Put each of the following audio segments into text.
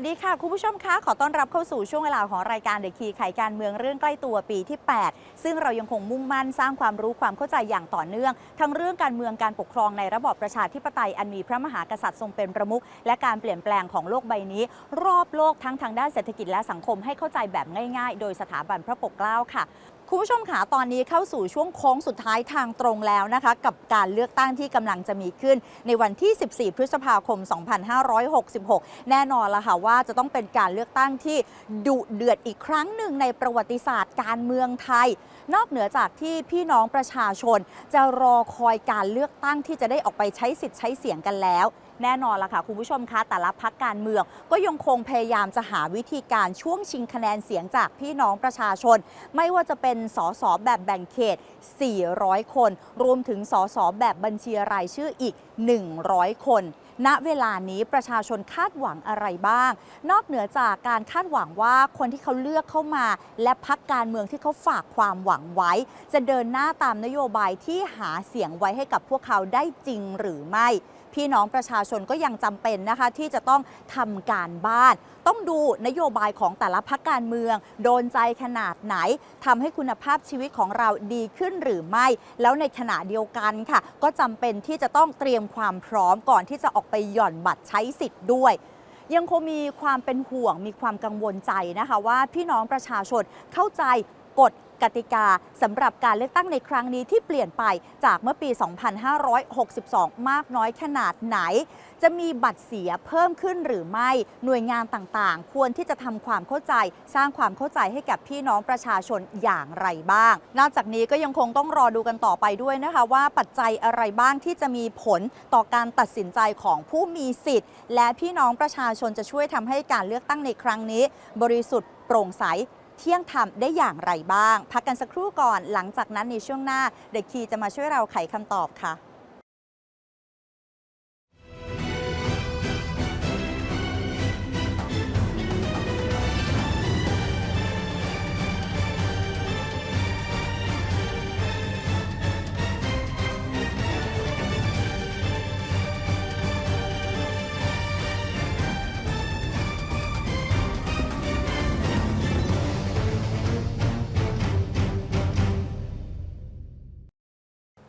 วัสดีค่ะ คุณผู้ชมคะขอต้อนรับเข้าสู่ช่วงเวลาของรายการเด e k คีไขการเมืองเรื่องใกล้ตัวปีที่ 8 ซึ่งเรายังคงมุ่งมั่นสร้างความรู้ความเข้าใจอย่างต่อเนื่อง ทั้งเรื่องการเมืองการปกครองในระบอบประชาธิปไตยอันมีพระมหากษัตริย์ทรงเป็นประมุขและการเปลี่ยนแปลงของโลกใบนี้ รอบโลกทั้งทางด้านเศรษฐกิจและสังคมให้เข้าใจแบบง่าย ๆ โดยสถาบันพระปกเกล้าค่ะ คุณผู้ชมค่ะตอนนี้เข้าสู่ช่วงโค้งสุดท้ายทางตรงแล้วนะคะ กับการเลือกตั้งที่กำลังจะมีขึ้น ในวันที่ 14 พฤษภาคม 2566 แน่นอนละค่ะว่าจะต้องเป็นการเลือกตั้งที่ดุเดือดอีกครั้งหนึ่งในประวัติศาสตร์การเมืองไทย นอกเหนือจากที่พี่น้องประชาชน จะรอคอยการเลือกตั้งที่จะได้ออกไปใช้สิทธิ์ใช้เสียงกันแล้ว แน่นอนละค่ะคุณผู้ชมคะแต่ละพักการเมือง ก็ยังคงพยายามจะหาวิธีการช่วงชิงคะแนนเสียงจากพี่น้องประชาชน ไม่ว่าจะเป็นสสแบบแบ่งเขต 400 คน รวมถึงสสแบบบัญชีรายชื่ออีก 100 คนณเวลานี้ประชาชนคาดหวังอะไรบ้าง นอกเหนือจากการคาดหวังว่าคนที่เขาเลือกเข้ามา และพักการเมืองที่เขาฝากความหวังไว้ จะเดินหน้าตามนโยบายที่หาเสียงไว้ให้กับพวกเขาได้จริงหรือไม่ พี่น้องประชาชนก็ยังจำเป็นนะคะที่จะต้องทำการบ้าน ต้องดูนโยบายของแต่ละพักการเมือง โดนใจขนาดไหนทำให้คุณภาพชีวิตของเราดีขึ้นหรือไม่ แล้วในขณะเดียวกันค่ะ ก็จำเป็นที่จะต้องเตรียมความพร้อมก่อนที่จะออกไปหย่อนบัตรใช้สิทธิ์ด้วยยังคงมีความเป็นห่วงมีความกังวลใจนะคะว่าพี่น้องประชาชนเข้าใจกฎ กติกาสำหรับการเลือกตั้งในครั้งนี้ที่เปลี่ยนไปจากเมื่อปี 2562 มากน้อยขนาดไหน จะมีบัตรเสียเพิ่มขึ้นหรือไม่หน่วยงานต่างๆ ควรที่จะทำความเข้าใจ สร้างความเข้าใจให้กับพี่น้องประชาชนอย่างไรบ้าง นอกจากนี้ก็ยังคงต้องรอดูกันต่อไปด้วยนะคะว่าปัจจัยอะไรบ้างที่จะมีผลต่อการตัดสินใจของผู้มีสิทธิ์ และพี่น้องประชาชนจะช่วยทำให้การเลือกตั้งในครั้งนี้ บริสุทธิ์โปร่งใส เที่ยงธรรมได้อย่างไรบ้าง พักกันสักครู่ก่อน หลังจากนั้นในช่วงหน้าเด็กคีจะมาช่วยเราไขคำตอบค่ะ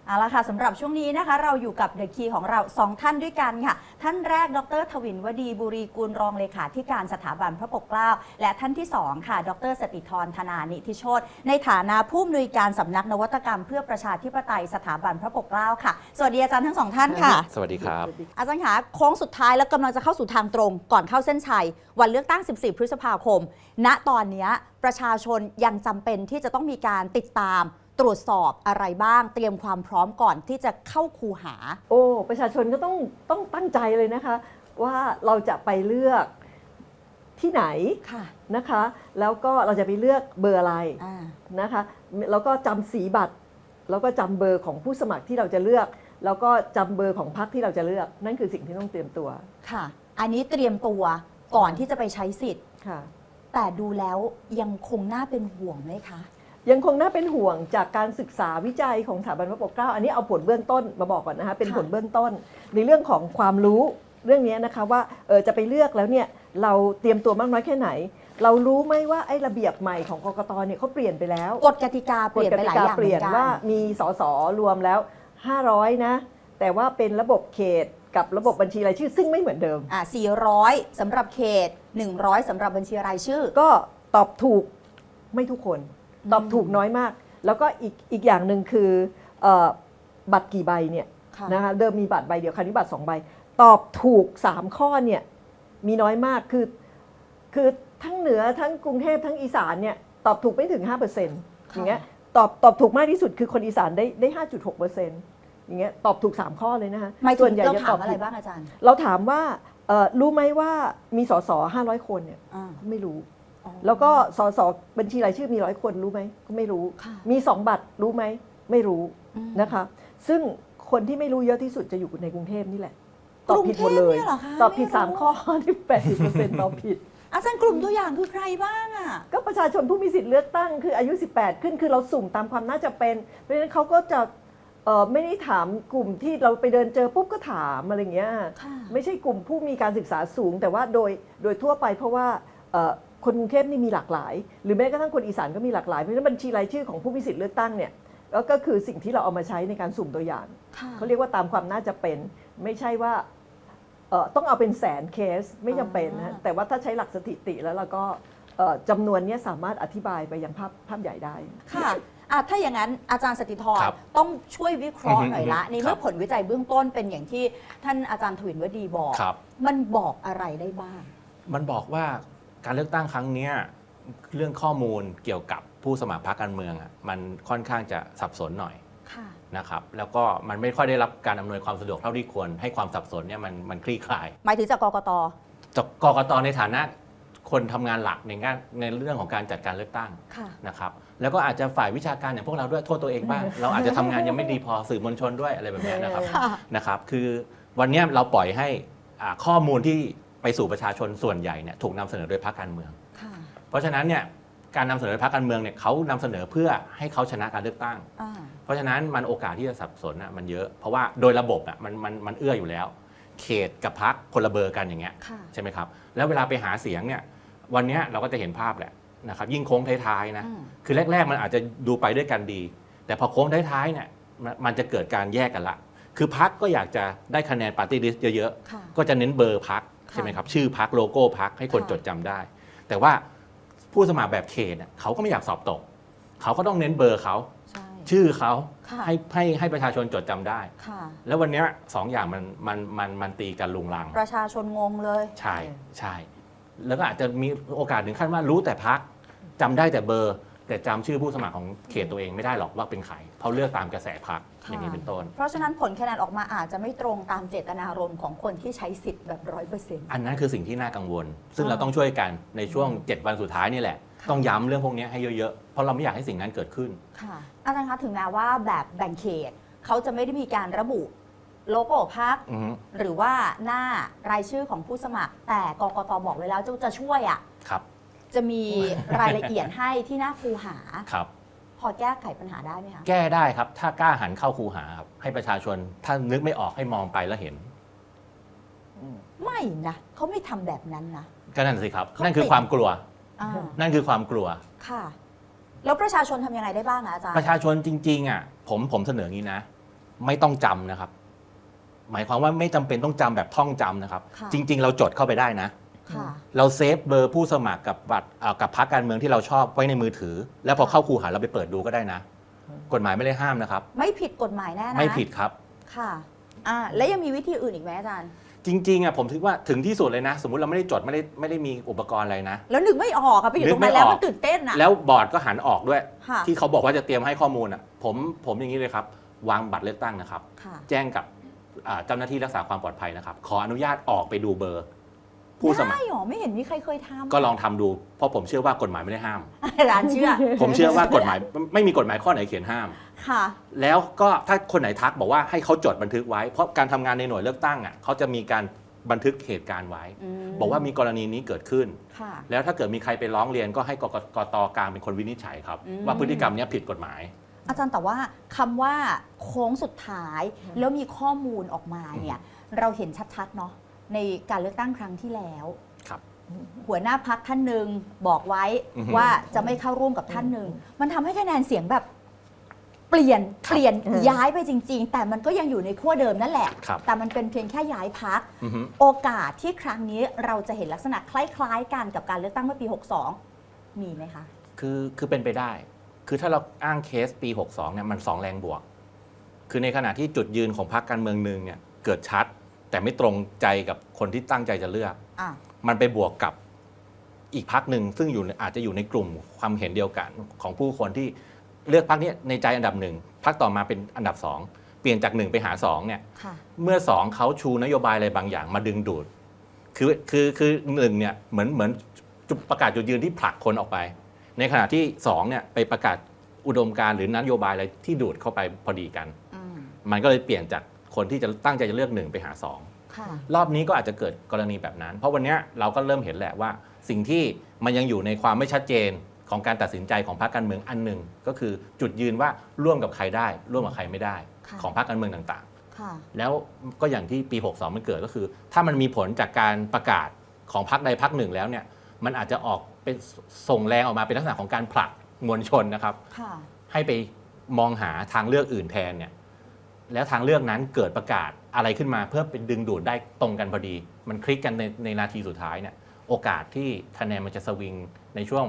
เอาละค่ะสำหรับช่วงนี้นะคะ เราอยู่กับเดอะคีของเรา2ท่านด้วยกันค่ะ ท่านแรกดรทวินวดีบุรีกุลรองเลขาธิการสถาบันพระปกเกล้า และท่านที่2ค่ะ ดรสติธรธนานิธิโชตในฐานะผู้อำนวยการสำนักนวัตกรรมเพื่อประชาธิปไตยสถาบันพระปกเกล้าค่ะ สวัสดีอาจารย์ทั้งสองท่านค่ะ สวัสดีครับ อาจารย์คะโค้งสุดท้ายแล้วกำลังจะเข้าสู่ทางตรงก่อนเข้าเส้นชัย วันเลือกตั้ง 14 พฤษภาคม ณตอนเนี้ยประชาชนยังจำเป็นที่จะต้องมีการติดตาม ตรวจสอบอะไรบ้าง เตรียมความพร้อมก่อนที่จะเข้าคูหา โอ้ ประชาชนก็ต้องต้องตั้งใจเลยนะคะ ว่าเราจะไปเลือกที่ไหนค่ะ นะคะ แล้วก็เราจะไปเลือกเบอร์อะไรอ่า นะคะแล้วก็จำสีบัตร แล้วก็จำเบอร์ของผู้สมัครที่เราจะเลือก แล้วก็จำเบอร์ของพรรคที่เราจะเลือก นั่นคือสิ่งที่ต้องเตรียมตัวค่ะ อันนี้เตรียมตัวก่อนที่จะไปใช้สิทธิ์ ค่ะ แต่ดูแล้วยังคงน่าเป็นห่วงไหมคะ ยังคงน่าเป็นห่วงจากการศึกษาวิจัยของสถาบันพระปกเกล้า อันนี้เอาผลเบื้องต้นมาบอกก่อนนะคะเป็นค่ะผลเบื้องต้น ในเรื่องของความรู้เรื่องนี้นะคะว่าเออจะไปเลือกแล้วเนี่ยเราเตรียมตัวมากน้อยแค่ไหน เรารู้ไหมว่าไอ้ระเบียบใหม่ของกกตเนี่ยเขาเปลี่ยนไปแล้วกฎกติกาเปลี่ยนไปหลายอย่างเปลี่ยนหมือกัว่ามีสสรวมแล้ว 500 นะ แต่ว่าเป็นระบบเขตกับระบบบัญชีรายชื่อซึ่งไม่เหมือนเดิมอ่า400สำหรับเขต 100สำหรับบัญชีรายชื่อ ก็ตอบถูกไม่ทุกคน ตอบถูกน้อยมาก แล้วก็อีกอีกอย่างหนึ่งคือเออบัตรกี่ใบเนี่ยค่ะนะคะเดิมมีบัตรใบเดียวคราวนี้บัตรสองใบ ตอบถูก3ข้อเนี่ยมีน้อยมากคือคือทั้งเหนือทั้งกรุงเทพทั้งอีสานเนี่ยตอบถูกไม่ถึง 5%อย่างเงี้ยตอบตอบถูกมากที่สุดคือคนอีสานได้ได้5.6%อย่างเงี้ยตอบถูก 3 ข้อเลยนะคะหมายถึส่วงนใหญ่เราจะถาตอมบอะไรผิดบ้างอาจารย์ เราถามว่าเอ่อรู้ไหมว่ามีสส500คนเนี่ยอ่าไม่รู้อ๋อ แล้วก็สสบัญชีรายชื่อมีร้อยคนรู้ไหมก็ไม่รู้ค่ะมีสองบัตรรู้ไหมไม่รู้อืมนะคะ ซึ่งคนที่ไม่รู้เยอะที่สุดจะอยู่ในกรุงเทพนี่แหละ ตอบผิดหมดเลยกรุงเทพเนี่ยเหรอคะตอบผิดไม่รู้3ข้อที่80%ตอบผิด อาจารย์กลุ่มตัวอย่างคือใครบ้างอะ ก็ประชาชนผู้มีสิทธิ์เลือกตั้งคืออายุ 18 ขึ้นคือเราสุ่มตามความน่าจะเป็น เพราะฉะนั้นเขาก็จะเอ่อไม่ได้ถามกลุ่มที่เราไปเดินเจอปุ๊บก็ถามอะไรอย่างเงี้ยค่ะไม่ใช่กลุ่มผู้มีการศึกษาสูง แต่ว่าโดยโดยทั่วไปเพราะว่าเอ่อ คนกรุงเทพนี่มีหลากหลาย หรือแม้กระทั่งคนอีสานก็มีหลากหลาย เพราะฉะนั้นบัญชีรายชื่อของผู้มีสิทธิ์เลือกตั้งเนี่ยก็ก็คือสิ่งที่เราเอามาใช้ในการสุ่มตัวอย่างค่ะเขาเรียกว่าตามความน่าจะเป็น ไม่ใช่ว่าเอ่อต้องเอาเป็นแสนเคสไม่จำเป็นนะอ่าแต่ว่าถ้าใช้หลักสถิติแล้วเราก็เอ่อจำนวนเนี้ยสามารถอธิบายไปยังภาพภาพใหญ่ได้ ค่ะอะถ้าอย่างนั้นอาจารย์สติธรครับต้องช่วยวิเคราะห์อือฮึหน่อยละในครัเมื่อบผลวิจัยเบื้องต้นเป็นอย่างที่ท่านอาจารย์ทวินวดีบอกครับมันบอกอะไรได้บ้าง มันบอกว่า การเลือกตั้งครั้งเนี้ยเรื่องข้อมูลเกี่ยวกับผู้สมัครพรรคการเมืองอะมันค่อนข้างจะสับสนหน่อยค่ะ นะครับ แล้วก็มันไม่ค่อยได้รับการอำนวยความสะดวกเท่าที่ควรให้ความสับสนเนี่ยมันมันคลี่คลาย หมายถึงจากกกต จากกกตในฐานะคนทำงานหลักในงานในเรื่องของการจัดการเลือกตั้งค่ะ นะครับแล้วก็อาจจะฝ่ายวิชาการอย่างพวกเราด้วยโทษตัวเองบ้าง เราอาจจะทำงานยังไม่ดีพอสื่อมวลชนด้วยอะไรแบบเนี้ยนะครับ ค่ะ นะครับ คือวันเนี้ยเราปล่อยให้อ่าข้อมูลที่ ไปสู่ประชาชนส่วนใหญ่เนี่ยถูกนำเสนอโดยพรรคการเมืองค่ะเพราะฉะนั้นเนี่ยการนำเสนอพรรคการเมืองเนี่ยเขานำเสนอเพื่อให้เขาชนะการเลือกตั้งอ่าเพราะฉะนั้นมันโอกาสที่จะสับสนอะมันเยอะ เพราะว่าโดยระบบอะมันมันมันเอื้ออยู่แล้ว เขตกับพรรคคนละเบอร์กันอย่างเงี้ยค่ะใช่ไหมครับ แล้วเวลาไปหาเสียงเนี่ยวันเนี้ยเราก็จะเห็นภาพแหละนะครับยิ่งโค้งท้ายๆนะอืมคือแรก ๆ มันอาจจะดูไปด้วยกันดี แต่พอโค้งท้ายๆเนี่ยมันมันจะเกิดการแยกกันละ คือพักก็อยากจะได้คะแนนปาร์ตี้ลิสต์เยอะค่ะๆก็จะเน้นเบอร์พัก ใช่ไหมครับชื่อพักโลโก้พักให้คนค่ะจดจำได้ แต่ว่าผู้สมัครแบบเขตเนี่ยเขาก็ไม่อยากสอบตก เขาก็ต้องเน้นเบอร์เขาใช่ชื่อเขาค่ะให้ให้ให้ประชาชนจดจำได้ค่ะแล้ววันเนี้ยสองอย่างมันมันมันมันตีกันลุงลัง ประชาชนงงเลย ใช่ใช่ แล้วก็อาจจะมีโอกาสถึงขั้นว่ารู้แต่พักจำได้แต่เบอร์ แต่จำชื่อผู้สมัครของเขตตัวเองไม่ได้หรอกว่าเป็นใครเพราะเลือกตามกระแสพักค่ะ อย่างนี้เป็นต้น เพราะฉะนั้นผลคะแนนออกมาอาจจะไม่ตรงตามเจตนารมณ์ของคนที่ใช้สิทธิ์แบบร้อยเปอร์เซ็นต์อันนั้นคือสิ่งที่น่ากังวล ซึ่งอ่าเราต้องช่วยกันในช่วง 7 วันสุดท้ายนี่แหละค่ะต้องย้ำเรื่องพวกนี้ให้เยอะๆ เพราะเราไม่อยากให้สิ่งนั้นเกิดขึ้น ค่ะอาจารย์คะถึงแม้ว่าแบบแบ่งเขตเขาจะไม่ได้มีการระบุโลโก้พักอือฮึหรือว่าหน้ารายชื่อของผู้สมัคร แต่กกตบอกไว้แล้วจะจะช่วยอะครับ จะมีรายละเอียดให้ที่หน้าคูหา ครับ พอแก้ไขปัญหาได้ไหมคะ แก้ได้ครับ ถ้ากล้าหันเข้าคูหาครับให้ประชาชนถ้านึกไม่ออกให้มองไปแล้วเห็น ไม่นะเขาไม่ทำแบบนั้นนะ ก็นั่นสิครับ เขานั่นคือปิด ความกลัว อ่านั่นคือความกลัว ค่ะ แล้วประชาชนทำยังไงได้บ้างอะอาจารย์ ประชาชนจริง ๆ อะ ผมผมเสนออย่างนี้นะ ไม่ต้องจำนะครับ หมายความว่าไม่จำเป็นต้องจำแบบท่องจำนะครับ ค่ะ จริง ๆ เราจดเข้าไปได้นะ ค่ะ เราเซฟเบอร์ผู้สมัครกับบัตรเอ่อกับพรรคการเมืองที่เราชอบไว้ในมือถือ แล้วพอเข้าคูหาเราไปเปิดดูก็ได้นะ กฎหมายไม่ได้ห้ามนะครับ ไม่ผิดกฎหมายแน่นะไม่ผิดครับ ค่ะอ่าแล้วยังมีวิธีอื่นอีกไหมอาจารย์ จริงๆอะผมคิดว่าถึงที่สุดเลยนะ สมมุติเราไม่ได้จดไม่ได้ไม่ได้มีอุปกรณ์อะไรนะ แล้วนึกไม่ออกอะไปอยู่ตรงนั้นนึกไม่แล้วออก มันตื่นเต้นอะ แล้วบอร์ดก็หันออกด้วย ค่ะ ที่เขาบอกว่าจะเตรียมให้ข้อมูลอะผมผมอย่างนี้เลยครับ วางบัตรเลือกตั้งนะครับ ค่ะ แจ้งกับอ่าเจ้าหน้าที่รักษาความปลอดภัยนะครับ ขออนุญาตออกไปดูเบอร์ ผู้สมัคร ได้หรอไม่เห็นมีใครเคยทำก็ลองทำดู เพราะผมเชื่อว่ากฎหมายไม่ได้ห้าม ร้านเชื่อผมเชื่อว่ากฎหมายไม่มีกฎหมายข้อไหนเขียนห้าม ค่ะ แล้วก็ถ้าคนไหนทักบอกว่าให้เขาจดบันทึกไว้ เพราะการทำงานในหน่วยเลือกตั้งอะเขาจะมีการบันทึกเหตุการณ์ไว้ ม บอกว่ามีกรณีนี้เกิดขึ้น ค่ะ แล้วถ้าเกิดมีใครไปร้องเรียนก็ให้กกกตกลางเป็นคนวินิจฉัยครับ อืม ว่าพฤติกรรมเนี้ยผิดกฎหมาย อาจารย์แต่ว่าคำว่าโค้งสุดท้าย แล้วมีข้อมูลออกมาเนี่ย เราเห็นชัดๆเนาะ ในการเลือกตั้งครั้งที่แล้ว ครับหัวหน้าพักท่านหนึ่งบอกไว้อือฮึ ว่าจะไม่เข้าร่วมกับท่านหนึ่ง มันทำให้คะแนนเสียงแบบ เปลี่ยนเปลี่ยนเออย้ายไปจริง ๆ แต่มันก็ยังอยู่ในขั้วเดิมนั่นแหละ ครับ แต่มันเป็นเพียงแค่ย้ายพัก อือฮึโอกาสที่ครั้งนี้เราจะเห็นลักษณะคล้ายๆ กันกับการเลือกตั้งเมื่อปี 62 มีไหมคะ คือคือเป็นไปได้ คือถ้าเราอ้างเคสปี 62เนี่ยมันสองแรงบวก คือในขณะที่จุดยืนของพรรคการเมืองหนึ่งเนี่ยเกิดชัด แต่ไม่ตรงใจกับคนที่ตั้งใจจะเลือก อะ มันไปบวกกับอีกพักหนึ่งซึ่งอยู่ในอาจจะอยู่ในกลุ่มความเห็นเดียวกันของผู้คนที่เลือกพักนี้ยในใจอันดับหนึ่งพักต่อมาเป็นอันดับสองเปลี่ยนจากหนึ่งไปหาสองเนี่ย ค่ะ เมื่อสองเขาชูนโยบายอะไรบางอย่างมาดึงดูด คือคือคือหนึ่งเนี่ยเหมือนเหมือนจุดประกาศจุดยืนที่ผลักคนออกไป ในขณะที่สองเนี่ยไปประกาศอุดมการณ์หรือนโยบายอะไรที่ดูดเข้าไปพอดีกัน อืม มันก็เลยเปลี่ยนจาก คนที่จะตั้งใจจะเลือกหนึ่งไปหาสองค่ะรอบนี้ก็อาจจะเกิดกรณีแบบนั้น เพราะวันเนี้ยเราก็เริ่มเห็นแหละว่า สิ่งที่มันยังอยู่ในความไม่ชัดเจนของการตัดสินใจของพรรคการเมืองอันหนึ่งก็คือจุดยืนว่าร่วมกับใครได้ ร่วมกับใครไม่ได้ ค่ะของพรรคการเมืองต่างค่ะๆ แล้วก็อย่างที่ปี 62 มันเกิดก็คือ ถ้ามันมีผลจากการประกาศของพรรคใดพรรคหนึ่งแล้วเนี่ยมันอาจจะออกเป็นส่งแรงออกมาเป็นลักษณะของการผลักมวลชนนะครับ ค่ะ ให้ไปมองหาทางเลือกอื่นแทนเนี่ย แล้วทางเลือกนั้นเกิดประกาศอะไรขึ้นมา เพื่อเป็นดึงดูดได้ตรงกันพอดี มันคลิกกันในในนาทีสุดท้ายเนี่ยโอกาสที่คะแนนมันจะสวิงในช่วง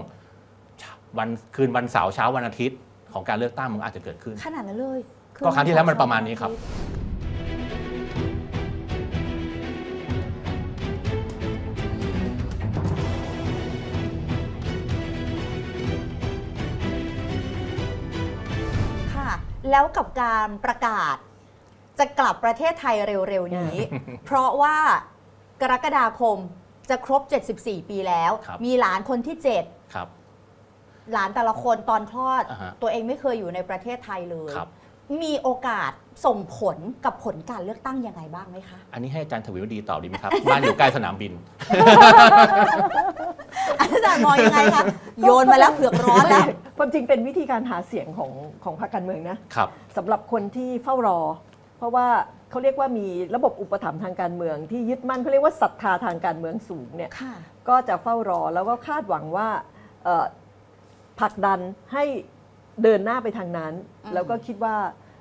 วันคืนวันเสาร์เช้าวันอาทิตย์ของการเลือกตั้งมันอาจจะเกิดขึ้น ขนาดนั้นเลยก็ครั้งที่แล้วมันประมาณนี้ครับ ค่ะ แล้วกับการประกาศ จะกลับประเทศไทยเร็ว ๆ นี้ เพราะว่ากรกฎาคมจะครบ 74 ปีแล้ว ครับ มีหลานคนที่ครับ7หลานแต่ละคนตอนคลอด อ่าฮะ ตัวเองไม่เคยอยู่ในประเทศไทยเลย ครับ มีโอกาสส่งผลกับผลการเลือกตั้งยังไงบ้างไหมคะ อันนี้ให้อาจารย์ทวีวดีตอบดีไหมครับ บ้านอยู่ใกล้สนามบิน อาจารย์มองยังไงคะ โยนมาแล้วเผือกร้อนแล้ว ความจริงเป็นวิธีการหาเสียงของของพรรคการเมืองนะครับ สำหรับคนที่เฝ้ารอ เพราะว่าเขาเรียกว่ามีระบบอุปถัมภ์ทางการเมือง ที่ยึดมั่นเขาเรียกว่าศรัทธาทางการเมืองสูงเนี่ยค่ะก็จะเฝ้ารอแล้วก็คาดหวังว่าเอ่อผลักดันให้เดินหน้าไปทางนั้นอืมแล้วก็คิดว่า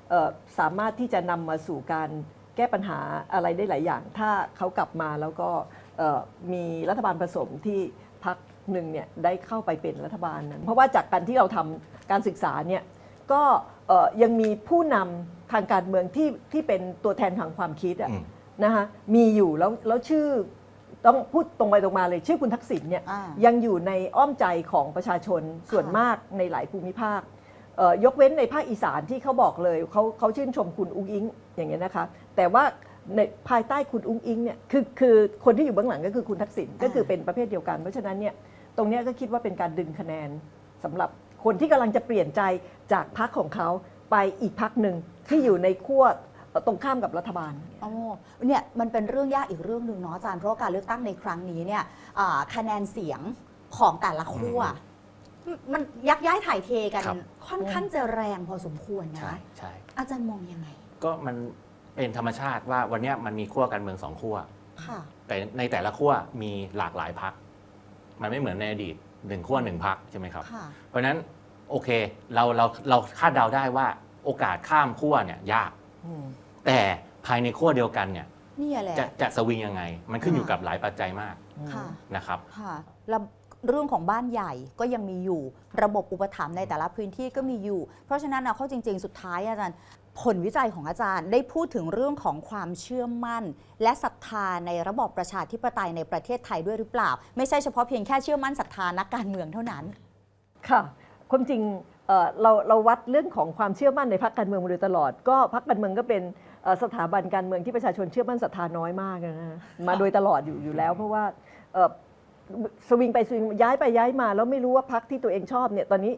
เอ่อสามารถที่จะนำมาสู่การแก้ปัญหาอะไรได้หลายอย่าง ถ้าเขากลับมาแล้วก็เอ่อมีรัฐบาลผสมที่พักหนึ่งเนี่ยได้เข้าไปเป็นรัฐบาลนั้น เพราะว่าจากการที่เราทำการศึกษาเนี่ยก็เอ่อยังมีผู้นำ ทางการเมืองที่ที่เป็นตัวแทนทางความคิดอะอืม นะคะมีอยู่แล้วแล้วชื่อต้องพูดตรงไปตรงมาเลยชื่อคุณทักษิณเนี่ยอ่ายังอยู่ในอ้อมใจของประชาชนส่วนค่ะ มากในหลายภูมิภาคเอ่อยกเว้นในภาคอีสานที่เขาบอกเลยเขาเขาชื่นชมคุณอุ้งอิงอย่างเงี้ยนะคะ แต่ว่าในภายใต้คุณอุ้งอิงเนี่ยคือคือคนที่อยู่เบื้องหลังก็คือคุณทักษิณก็คือเป็นประเภทเดียวกันเพราะฉะนั้นเนี่ย ตรงเนี้ยก็คิดว่าเป็นการดึงคะแนนสำหรับคนที่กำลังจะเปลี่ยนใจจากพรรคของเขา ไปอีกพรรคหนึ่งที่อยู่ในขั้วเอ่อตรงข้ามกับรัฐบาล โอ้เนี่ยมันเป็นเรื่องยากอีกเรื่องหนึ่งเนาะอาจารย์เพราะว่าการเลือกตั้งในครั้งนี้เนี่ยอ่าคะแนนเสียงของแต่ละขั้วมันยักย้ายถ่ายเทกันครับ ค่อนข้างจะแรงพอสมควรใช่นะใช่อาจารย์มองยังไงก็มันเป็นธรรมชาติว่าวันเนี้ยมันมีขั้วการเมืองสองขั้ว ค่ะ แต่ในแต่ละขั้วมีหลากหลายพัก มันไม่เหมือนในอดีตหนึ่งขั้วหนึ่งพักใช่ไหมครับ ค่ะ เพราะฉะนั้น โอเค เราเราเราคาดเดาได้ว่าโอกาสข้ามขั้วเนี่ยยากแต่ภายในขั้วเดียวกันเนี่ยนี่แหละจะจะสวิงยังไง มันขึ้นอยู่อ่ากับหลายปัจจัยมากค่ะ นะครับ ค่ะแล้วเรื่องของบ้านใหญ่ก็ยังมีอยู่ ระบบอุปถัมภ์ในแต่ละพื้นที่ก็มีอยู่ เพราะฉะนั้นนะเข้าจริง ๆ สุดท้ายอาจารย์ ผลวิจัยของอาจารย์ได้พูดถึงเรื่องของความเชื่อมั่น และศรัทธาในระบอบประชาธิปไตยในประเทศไทยด้วยหรือเปล่า ไม่ใช่เฉพาะเพียงแค่เชื่อมั่นศรัทธานักการเมืองเท่านั้น ค่ะ ความจริงเอ่อเราเราวัดเรื่องของความเชื่อมั่นในพรรคการเมืองมาโดยตลอด ก็พรรคการเมืองก็เป็นเอ่อสถาบันการเมืองที่ประชาชนเชื่อมั่นศรัทธาน้อยมากนะฮะมาโดยตลอดอยู่อยู่แล้ว เพราะว่าเอ่อสวิงไปสวิงย้ายไปย้ายมา แล้วไม่รู้ว่าพรรคที่ตัวเองชอบเนี่ยตอนนี้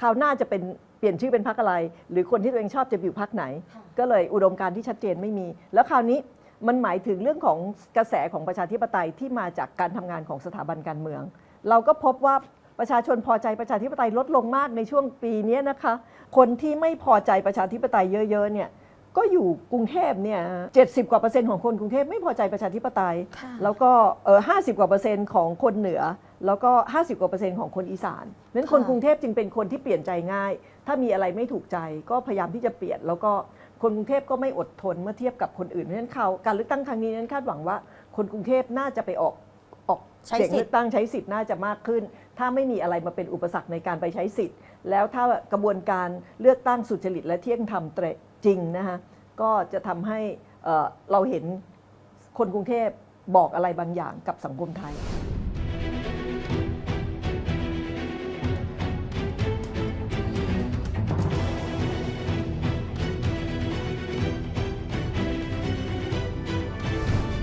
คราวหน้าจะเป็นเปลี่ยนชื่อเป็นพรรคอะไร หรือคนที่ตัวเองชอบจะอยู่พรรคไหนค่ะก็เลยอุดมการณ์ที่ชัดเจนไม่มี แล้วคราวนี้มันหมายถึงเรื่องของกระแสของประชาธิปไตยที่มาจากการทำงานของสถาบันการเมือง เราก็พบว่า ประชาชนพอใจประชาธิปไตยลดลงมากในช่วงปีนี้นะคะ คนที่ไม่พอใจประชาธิปไตยเยอะๆเนี่ยก็อยู่กรุงเทพเนี่ยเจ็ดสิบกว่าเปอร์เซ็นต์ของคนกรุงเทพไม่พอใจประชาธิปไตยค่ะแล้วก็เออห้าสิบกว่าเปอร์เซ็นต์ของคนเหนือ แล้วก็50กว่าเปอร์เซ็นต์ของคนอีสานนั้นคนค่ะกรุงเทพจึงเป็นคนที่เปลี่ยนใจง่าย ถ้ามีอะไรไม่ถูกใจ ก็พยายามที่จะเปลี่ยน แล้วก็คนกรุงเทพก็ไม่อดทนเมื่อเทียบกับคนอื่นเพราะฉะนั้นเขาการเลือกตั้งครั้งนี้นั้นคาดหวังว่า คนกรุงเทพน่าจะไปออกออกใช้เสียงสิทเลืธิ์อกตั้งใช้สิทธิ์น่าจะมากขึ้น ถ้าไม่มีอะไรมาเป็นอุปสรรคในการไปใช้สิทธิ์ แล้วถ้ากระบวนการเลือกตั้งสุจริตและเที่ยงธรรมเตะจริงนะคะก็จะทำให้เราเห็นคนกรุงเทพบอกอะไรบางอย่างกับสังคมไทย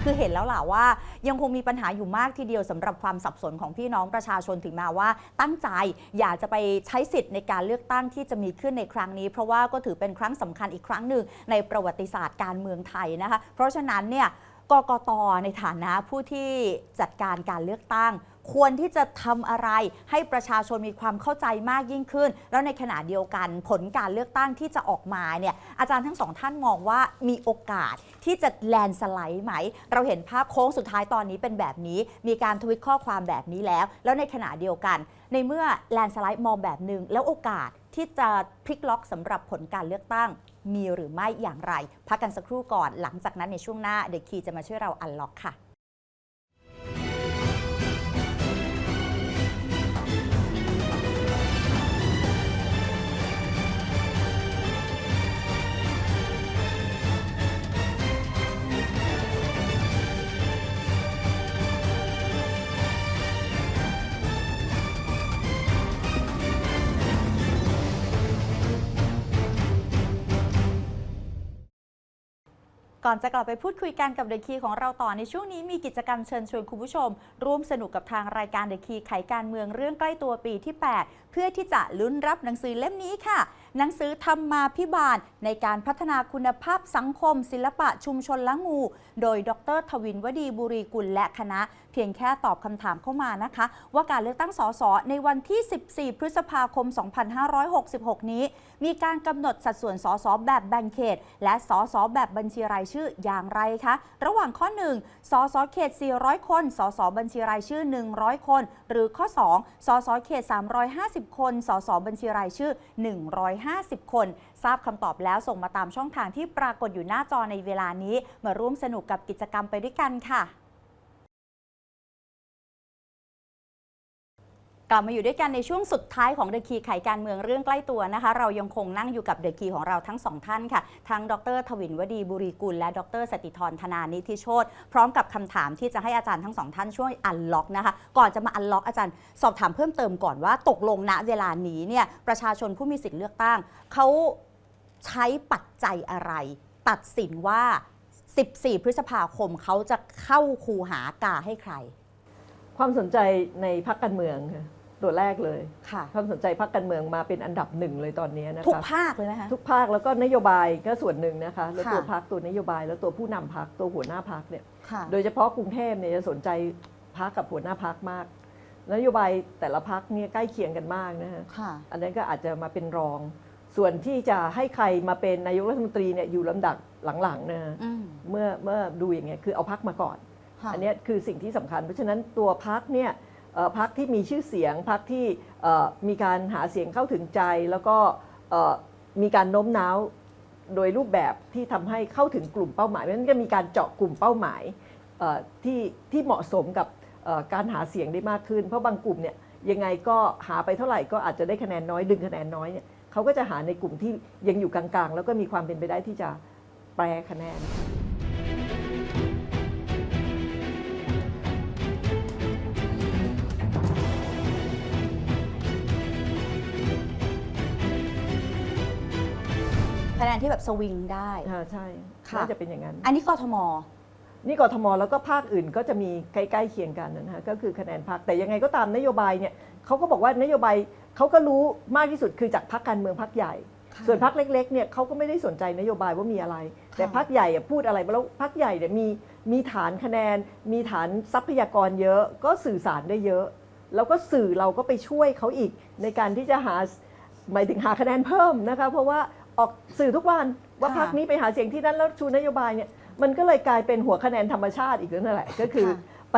คือเห็นแล้วล่ะว่า ยังคงมีปัญหาอยู่มากทีเดียวสำหรับความสับสนของพี่น้องประชาชนถึงมาว่า ตั้งใจอยากจะไปใช้สิทธิ์ในการเลือกตั้งที่จะมีขึ้นในครั้งนี้ เพราะว่าก็ถือเป็นครั้งสำคัญอีกครั้งหนึ่งในประวัติศาสตร์การเมืองไทยนะคะ เพราะฉะนั้นเนี่ยกกตในฐานะผู้ที่จัดการการเลือกตั้ง ควรที่จะทำอะไรให้ประชาชนมีความเข้าใจมากยิ่งขึ้น แล้วในขณะเดียวกันผลการเลือกตั้งที่จะออกมาเนี่ยอาจารย์ทั้งสองท่านมองว่ามีโอกาสที่จะแลนสไลด์ไหม เราเห็นภาพโค้งสุดท้ายตอนนี้เป็นแบบนี้ มีการทวิตข้อความแบบนี้แล้ว แล้วในขณะเดียวกัน ในเมื่อแลนสไลด์มองแบบหนึ่งแล้วโอกาสที่จะพลิกล็อกสำหรับผลการเลือกตั้งมีหรือไม่อย่างไร พักกันสักครู่ก่อนหลังจากนั้นในช่วงหน้าเด็กคีจะมาช่วยเราอันล็อกค่ะ ก่อนจะกลับไปพูดคุยกันกับเดอะคีของเราต่อในช่วงนี้มีกิจกรรมเชิญชวนคุณผู้ชม ร่วมสนุกกับทางรายการเดอะคีไขการเมืองเรื่องใกล้ตัวปีที่ 8 เพื่อที่จะลุ้นรับหนังสือเล่มนี้ค่ะ หนังสือธรรมมาพิบาล ในการพัฒนาคุณภาพสังคม ศิลปะชุมชนละงู โดยดรทวินวดีบุรีกุลและคณะ เพียงแค่ตอบคำถามเข้ามานะคะ ว่าการเลือกตั้งสสในวันที่ 14 พฤษภาคม 2566 นี้ มีการกำหนดสัดส่วนสสแบบแบ่งเขต และสสแบบบัญชีรายชื่ออย่างไรคะ ระหว่างข้อ 1 สสเขต 400 คน สสบัญชีรายชื่อ 100 คน หรือข้อ 2 สสเขต 350 คน สสบัญชีรายชื่อ 150คน ทราบคำตอบแล้วส่งมาตามช่องทางที่ปรากฏอยู่หน้าจอในเวลานี้ มาร่วมสนุกกับกิจกรรมไปด้วยกันค่ะ กลับมาอยู่ด้วยกันในช่วงสุดท้ายของเดอะคีไขการเมืองเรื่องใกล้ตัวนะคะ เรายังคงนั่งอยู่กับเดอะคีของเราทั้งสองท่านค่ะ ทั้งดรทวินวดีบุรีกุล และดรสติธรธนานิธิโชตพร้อมกับคำถามที่จะให้อาจารย์ทั้งสองท่านช่วยอันล็อกนะคะ ก่อนจะมาอันล็อกอาจารย์สอบถามเพิ่มเติมก่อนว่าตกลงณเวลานี้เนี่ยประชาชนผู้มีสิทธิ์เลือกตั้งเขาใช้ปัจจัยอะไร ตัดสินว่า 14 พฤษภาคมเขาจะเข้าคูหากาให้ใคร ความสนใจในพรรคการเมืองค่ะ ตัวแรกเลยค่ะความสนใจพรรคการเมืองมาเป็นอันดับหนึ่งเลยตอนนี้นะทุกคะภาคเลยไหมคะทุกภาคแล้วก็นโยบายก็ส่วนหนึ่งนะคะแล้วค่ะตัวพรรคตัวนโยบาย แล้วตัวผู้นำพรรคตัวหัวหน้าพรรคเนี่ยค่ะโดยเฉพาะกรุงเทพเนี่ยจะสนใจพรรคกับหัวหน้าพรรคมากนโยบายแต่ละพรรคเนี่ยใกล้เคียงกันมากนะฮะค่ะอันนั้นก็อาจจะมาเป็นรอง ส่วนที่จะให้ใครมาเป็นนายกรัฐมนตรีเนี่ยอยู่ลำดับหลังๆนะฮะอืมเมื่อเมื่อดูอย่างเงี้ยคือเอาพักมาก่อนค่ะอันเนี้ยคือสิ่งที่สำคัญ เพราะฉะนั้นตัวพักเนี่ยเอ่อ พักที่มีชื่อเสียงพักที่มีการหาเสียงเข้าถึงใจ แล้วก็มีการโน้มน้าวโดยรูปแบบที่ทำให้เข้าถึงกลุ่มเป้าหมายเพราะฉะนั้นจะมีการเจาะกลุ่มเป้าหมายที่ที่เหมาะสมกับการหาเสียงได้มากขึ้น เพราะบางกลุ่มเนี่ยยังไงก็หาไปเท่าไหร่ก็อาจจะได้คะแนนน้อยดึงคะแนนน้อยเนี่ยเขาก็จะหาในกลุ่มที่ยังอยู่กลางๆ แล้วก็มีความเป็นไปได้ที่จะแปรคะแนน คะแนนที่แบบสวิงได้ อ่าใช่ค่ะ น่าจะเป็นอย่างนั้น อันนี้กทม นี่กทมแล้วก็ภาคอื่นก็จะมีใกล้ๆเคียงกันนะฮะก็คือคะแนนพรรคแต่ยังไงก็ตามนโยบายเนี่ยเขาก็บอกว่านโยบายเขาก็รู้มากที่สุดคือจากพรรคการเมืองพรรคใหญ่ค่ะส่วนพรรคเล็กๆเนี่ยเขาก็ไม่ได้สนใจนโยบายว่ามีอะไรค่ะแต่พรรคใหญ่อะพูดอะไรแล้วพรรคใหญ่เนี่ยมีมีฐานคะแนน มีฐานทรัพยากรเยอะ ก็สื่อสารได้เยอะ แล้วก็สื่อเราก็ไปช่วยเขาอีกในการที่จะหาหมายถึงหาคะแนนเพิ่มนะคะเพราะว่า ออกสื่อทุกวันว่าค่ะพรรคนี้ไปหาเสียงที่นั่นแล้วชูนโยบายเนี่ยมันก็เลยกลายเป็นหัวคะแนนธรรมชาติอีกแล้วนั่นแหละก็คือค่ะไป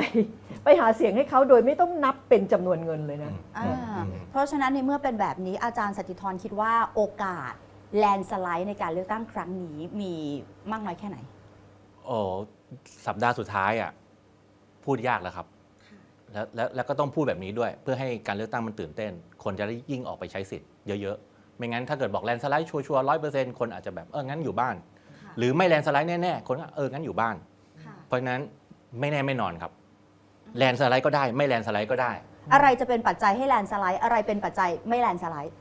ไปหาเสียงให้เขาโดยไม่ต้องนับเป็นจำนวนเงินเลยนะอ่าเพราะฉะนั้นในเมื่อเป็นแบบนี้อาจารย์สติธรคิดว่าโอกาสแลนสไลด์ในการเลือกตั้งครั้งนี้มีมากน้อยแค่ไหนโอ้สัปดาห์สุดท้ายอะพูดยากแล้วครับแล้วแล้วแล้วก็ต้องพูดแบบนี้ด้วย เพื่อให้การเลือกตั้งมันตื่นเต้น คนจะได้ยิ่งออกไปใช้สิทธิ์เยอะๆ ไม่งั้นถ้าเกิดบอกแลนด์สไลด์ชัวร์ร้อยเปอร์เซ็นต์คนอาจจะแบบเอองั้นอยู่บ้านหรือไม่แลนด์สไลด์แน่ๆ คนก็เอองั้นอยู่บ้านเพราะฉะนั้นไม่แน่ไม่นอนครับแลนด์สไลด์ก็ได้ไม่แลนด์สไลด์ก็ได้ อะไรจะเป็นปัจจัยให้แลนสไลด์อะไรเป็นปัจจัยไม่แลนสไลด์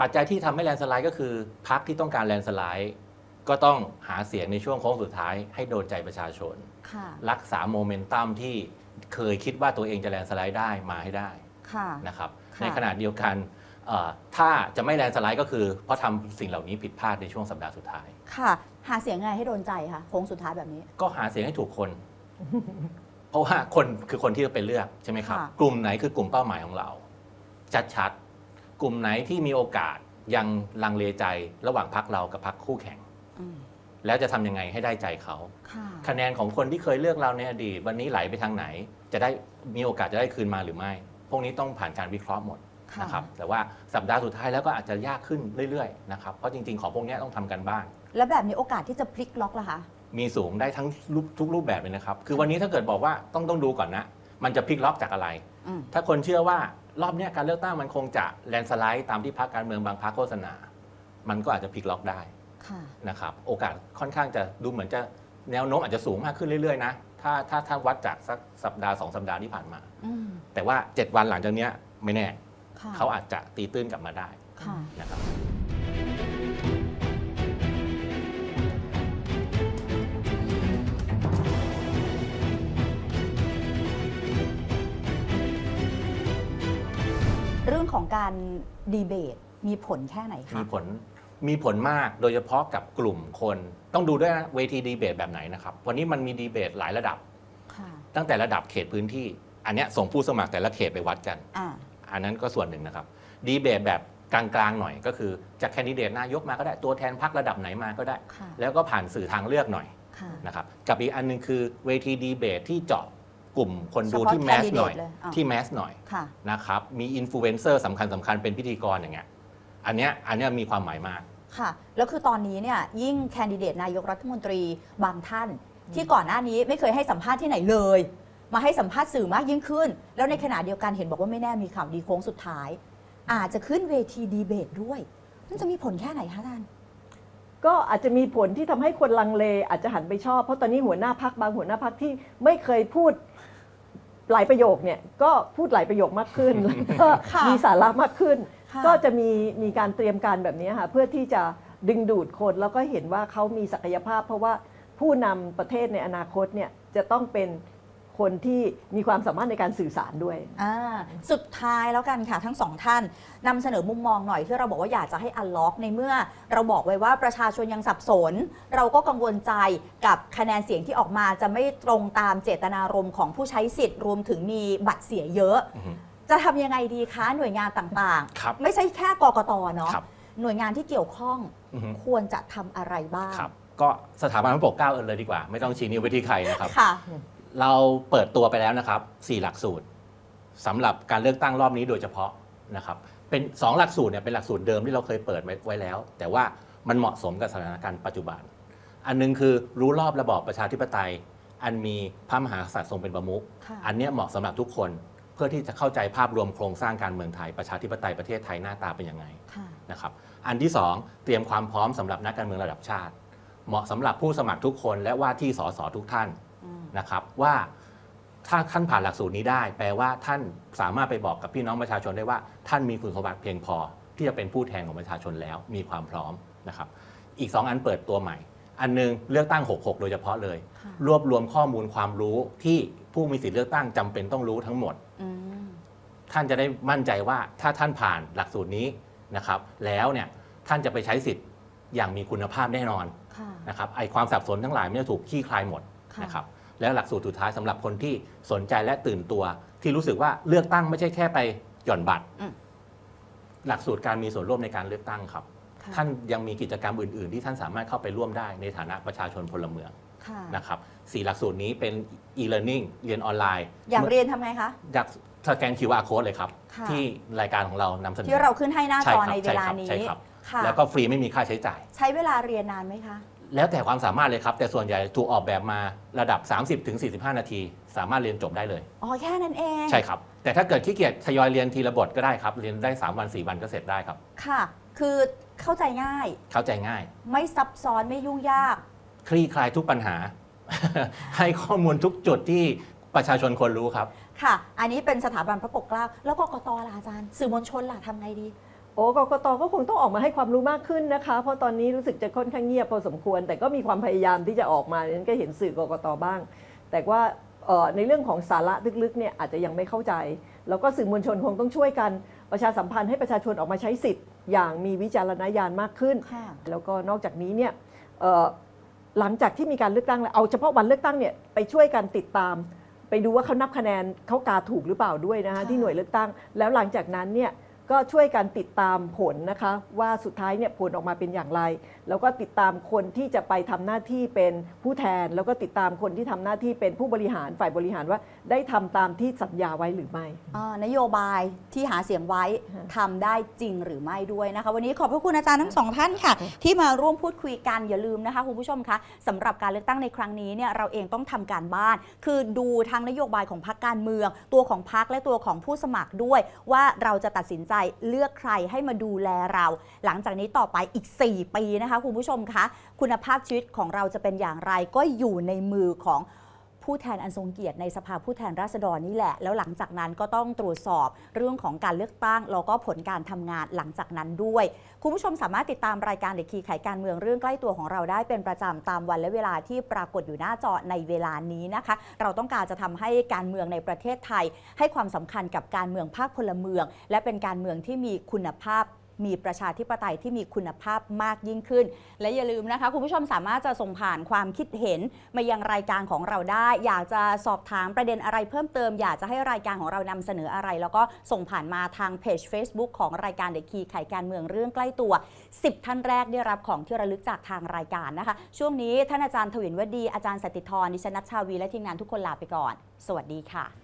ปัจจัยที่ทำให้แลนด์สไลด์ก็คือพรรคที่ต้องการแลนด์สไลด์ก็ต้องหาเสียงในช่วงโค้งสุดท้ายให้โดนใจประชาชน ค่ะ รักษาโมเมนตัมที่เคยคิดว่าตัวเองจะแลนด์สไลด์ได้มาให้ได้ค่ะ นะครับค่ะ ในขณะเดียวกันเอ่อ ถ้าจะไม่แลนด์สไลด์ก็คือเพราะทำสิ่งเหล่านี้ผิดพลาดในช่วงสัปดาห์สุดท้าย ค่ะ หาเสียงไงให้โดนใจคะโค้งสุดท้ายแบบนี้ ก็หาเสียงให้ถูกคน เพราะว่าคนคือคนที่จะไปเลือกใช่ไหมครับค่ะกลุ่มไหนคือกลุ่มเป้าหมายของเรา ชัดๆ กลุ่มไหนที่มีโอกาสยังลังเลใจระหว่างพักเรากับพักคู่แข่งอืมแล้วจะทำยังไงให้ได้ใจเขาค่ะคะแนนของคนที่เคยเลือกเราในอดีต วันนี้ไหลไปทางไหน จะได้มีโอกาสจะได้คืนมาหรือไม่ พวกนี้ต้องผ่านการวิเคราะห์หมดค่ะ นะครับแต่ว่าสัปดาห์สุดท้ายแล้วก็อาจจะยากขึ้นเรื่อยๆนะครับเพราะจริงๆของพวกนี้ต้องทำกันบ้าน แล้วแบบนี้โอกาสที่จะพลิกล็อกล่ะคะ มีสูงได้ทั้งรูปทุกรูปแบบเลยนะครับ คือวันนี้ถ้าเกิดบอกว่าต้องต้องดูก่อนนะ มันจะพลิกล็อกจากอะไร อืม ถ้าคนเชื่อว่ารอบเนี้ยการเลือกตั้งมันคงจะแลนด์สไลด์ตามที่พรรคการเมืองบางพรรคโฆษณา มันก็อาจจะพลิกล็อกได้ค่ะ นะครับ โอกาสค่อนข้างจะดูเหมือนจะแนวโน้มอาจจะสูงมากขึ้นเรื่อยๆนะ ถ้าถ้าถ้าวัดจากสักสัปดาห์สองสัปดาห์ที่ผ่านมา อืมแต่ว่า 7 วันหลังจากเนี้ยไม่แน่ค่ะ เขาอาจจะตีตื้นกลับมาได้ค่ะนะครับเรื่องของการดีเบตมีผลแค่ไหนคะ มีผลมีผลมากโดยเฉพาะกับกลุ่มคน ต้องดูด้วยนะเวทีดีเบตแบบไหนนะครับ วันนี้มันมีดีเบตหลายระดับค่ะตั้งแต่ระดับเขตพื้นที่ อันเนี้ยส่งผู้สมัครแต่ละเขตไปวัดกัน อ่าอันนั้นก็ส่วนหนึ่งนะครับดีเบตแบบกลางๆหน่อยก็คือจากแคนดิเดตนายกมาก็ได้ตัวแทนพรรคระดับไหนมาก็ได้ ค่ะ แล้วก็ผ่านสื่อทางเลือกหน่อยค่ะนะครับกับอีกอันหนึงคือเวทีดีเบตที่เจาะกลุ่มคนดูเฉพาะที่แมสหน่อย candidate เลยอะ ที่แมสหน่อย ค่ะ นะครับ มีอินฟลูเอนเซอร์สำคัญสำคัญเป็นพิธีกรอย่างเงี้ย อันเนี้ย อันเนี้ยมีความหมายมาก ค่ะ แล้วคือตอนนี้เนี่ยยิ่งแคนดิเดตนายกรัฐมนตรีบางท่าน ที่ก่อนหน้านี้ไม่เคยให้สัมภาษณ์ที่ไหนเลย มาให้สัมภาษณ์สื่อมากยิ่งขึ้น แล้วในขณะเดียวกันเห็นบอกว่าไม่แน่มีข่าวดีโค้งสุดท้าย อาจจะขึ้นเวทีดีเบตด้วยมันจะมีผลแค่ไหนคะท่าน ก็อาจจะมีผลที่ทำให้คนลังเลอาจจะหันไปชอบ เพราะตอนนี้หัวหน้าพักบางหัวหน้าพักที่ไม่เคยพูดหลายประโยคเนี่ยก็พูดหลายประโยคมากขึ้น แล้วก็ค่ะมีสาระมากขึ้น ค่ะ ก็จะมีมีการเตรียมการแบบนี้ค่ะเพื่อที่จะดึงดูดคนแล้วก็เห็นว่าเขามีศักยภาพ เพราะว่าผู้นำประเทศในอนาคตเนี่ยจะต้องเป็น คนที่มีความสามารถในการสื่อสารด้วย อ่าสุดท้ายแล้วกันค่ะทั้งสองท่านนำเสนอมุมมองหน่อยที่เราบอกว่าอยากจะให้อันล็อกในเมื่อ เราบอกไว้ว่าประชาชนยังสับสน เราก็กังวลใจกับคะแนนเสียงที่ออกมาจะไม่ตรงตามเจตนารมณ์ของผู้ใช้สิทธิ์รวมถึงมีบัตรเสียเยอะ อือฮึ จะทำยังไงดีคะหน่วยงานต่างครับ ๆ ไม่ใช่แค่กกตเนาะครับ หน่วยงานที่เกี่ยวข้องอือฮึ ควรจะทำอะไรบ้างครับ ก็สถาบันพระปกเกล้าเอินเลยดีกว่า ไม่ต้องชี้นิ้วไปที่ใครนะครับ ค่ะ เราเปิดตัวไปแล้วนะครับ 4 หลักสูตรสำหรับการเลือกตั้งรอบนี้โดยเฉพาะนะครับ เป็น 2 หลักสูตรเนี่ยเป็นหลักสูตรเดิมที่เราเคยเปิดไว้ไว้แล้ว แต่ว่ามันเหมาะสมกับสถานการณ์ปัจจุบัน อันหนึงคือรู้รอบระบอบประชาธิปไตย อันมีพระมหากษัตริย์ทรงเป็นประมุขค่ะอันเนี้ยเหมาะสำหรับทุกคนเพื่อที่จะเข้าใจภาพรวมโครงสร้างการเมืองไทยประชาธิปไตยประเทศไทยหน้าตาเป็นยังไงค่ะนะครับอันที่ 2 เตรียมความพร้อมสำหรับนักการเมืองระดับชาติ เหมาะสำหรับผู้สมัครทุกคนและว่าที่สสทุกท่านอืม นะครับว่าถ้าท่านผ่านหลักสูตรนี้ได้ แปลว่าท่านสามารถไปบอกกับพี่น้องประชาชนได้ว่า ท่านมีคุณสมบัติเพียงพอ ที่จะเป็นผู้แทนของประชาชนแล้วมีความพร้อมนะครับ อีก 2 อันเปิดตัวใหม่ อันหนึงเลือกตั้ง 66 โดยเฉพาะเลยค่ะรวบรวมข้อมูลความรู้ที่ผู้มีสิทธิเลือกตั้งจำเป็นต้องรู้ทั้งหมดอืมท่านจะได้มั่นใจว่าถ้าท่านผ่านหลักสูตรนี้นะครับ แล้วเนี่ยท่านจะไปใช้สิทธิ์อย่างมีคุณภาพแน่นอนค่ะนะครับไอความสับสนทั้งหลายไม่ได้ถูกขี้คลายหมดค่ะนะครับ แล้วหลักสูตรสุดท้ายสำหรับคนที่สนใจและตื่นตัว ที่รู้สึกว่าเลือกตั้งไม่ใช่แค่ไปหย่อนบัตรอืมหลักสูตรการมีส่วนร่วมในการเลือกตั้งครับค่ะท่านยังมีกิจกรรมอื่น ๆ ที่ท่านสามารถเข้าไปร่วมได้ในฐานะประชาชนพลเมืองค่ะนะครับสี่หลักสูตรนี้เป็น e-learning เรียนออนไลน์ อยากเรียนทำไงคะอยากสแกน QR code เลยครับค่ะที่รายการของเรานำเสนอที่เราขึ้นให้หน้าใช่จคอรับในเวลานี้ใช่ครับค่ะแล้วก็ฟรีไม่มีค่าใช้จ่าย ใช้เวลาเรียนนานไหมคะ แล้วแต่ความสามารถเลยครับ แต่ส่วนใหญ่ถูกออกแบบมาระดับ 30-45 นาที สามารถเรียนจบได้เลย อ๋อแค่นั้นเองใช่ครับ แต่ถ้าเกิดขี้เกียจทยอยเรียนทีละบทก็ได้ครับ เรียนได้ 3 วัน 4 วันก็เสร็จได้ครับ ค่ะ คือเข้าใจง่าย เข้าใจง่าย ไม่ซับซ้อนไม่ยุ่งยาก คลี่คลายทุกปัญหา ให้ข้อมูลทุกจุดที่ประชาชนควรรู้ครับ ค่ะ อันนี้เป็นสถาบันพระปกเกล้าแล้วกกตล่ะอาจารย์ สื่อมวลชนล่ะทำไงดี โอ้กกตก็คงต้องออกมาให้ความรู้มากขึ้นนะคะ เพราะตอนนี้รู้สึกจะค่อนข้างเงียบพอสมควร แต่ก็มีความพยายามที่จะออกมานั้นก็เห็นสื่อกกตบ้าง แต่ว่าเอ่อในเรื่องของสาระลึกๆเนี่ยอาจจะยังไม่เข้าใจ แล้วก็สื่อมวลชนคงต้องช่วยกันประชาสัมพันธ์ให้ประชาชนออกมาใช้สิทธิ์ อย่างมีวิจารณญาณมากขึ้นค่ะแล้วก็นอกจากนี้เนี่ยเอ่อหลังจากที่มีการเลือกตั้งแล้วเอาเฉพาะวันเลือกตั้งเนี่ยไปช่วยกันติดตาม ไปดูว่าเขานับคะแนนเขากาถูกหรือเปล่าด้วยนะคะค่ะที่หน่วยเลือกตั้ง แล้วหลังจากนั้นเนี่ย ก็ช่วยกันติดตามผลนะคะ ว่าสุดท้ายเนี่ยผลออกมาเป็นอย่างไร แล้วก็ติดตามคนที่จะไปทำหน้าที่เป็นผู้แทน แล้วก็ติดตามคนที่ทำหน้าที่เป็นผู้บริหารฝ่ายบริหารว่าได้ทำตามที่สัญญาไว้หรือไม่อ่านโยบายที่หาเสียงไว้ทำได้จริงหรือไม่ด้วยนะคะ วันนี้ขอบพระคุณอาจารย์ทั้งสองท่านค่ะ ที่มาร่วมพูดคุยกันอย่าลืมนะคะคุณผู้ชมคะสำหรับการเลือกตั้งในครั้งนี้เนี่ยเราเองต้องทำการบ้าน คือดูทั้งนโยบายของพรรคการเมือง ตัวของพรรคและตัวของผู้สมัครด้วย ว่าเราจะตัดสินใจเลือกใครให้มาดูแลเรา หลังจากนี้ต่อไปอีก 4 ปีนะคะคุณผู้ชมคะ คุณภาพชีวิตของเราจะเป็นอย่างไรก็อยู่ในมือของ ผู้แทนอันทรงเกียรติในสภาผู้แทนราษฎรนี่แหละ แล้วหลังจากนั้นก็ต้องตรวจสอบเรื่องของการเลือกตั้งแล้วก็ผลการทำงานหลังจากนั้นด้วย คุณผู้ชมสามารถติดตามรายการเด็กคีไขการเมืองเรื่องใกล้ตัวของเราได้เป็นประจำตามวันและเวลาที่ปรากฏอยู่หน้าจอในเวลานี้นะคะ เราต้องการจะทำให้การเมืองในประเทศไทย ให้ความสำคัญกับการเมืองภาคพลเมือง และเป็นการเมืองที่มีคุณภาพ มีประชาธิปไตยที่มีคุณภาพมากยิ่งขึ้น และอย่าลืมนะคะ คุณผู้ชมสามารถจะส่งผ่านความคิดเห็นมายังรายการของเราได้ อยากจะสอบถามประเด็นอะไรเพิ่มเติม อยากจะให้รายการของเรานำเสนออะไร แล้วก็ส่งผ่านมาทางเพจ Facebook ของรายการเด็กคีไข่การเมืองเรื่องใกล้ตัว 10 ท่านแรกได้รับของที่ระลึกจากทางรายการนะคะ ช่วงนี้ท่านอาจารย์ถวินวดีอาจารย์สติธรดิฉันนัชชาวีและทีมงานทุกคนลาไปก่อน สวัสดีค่ะ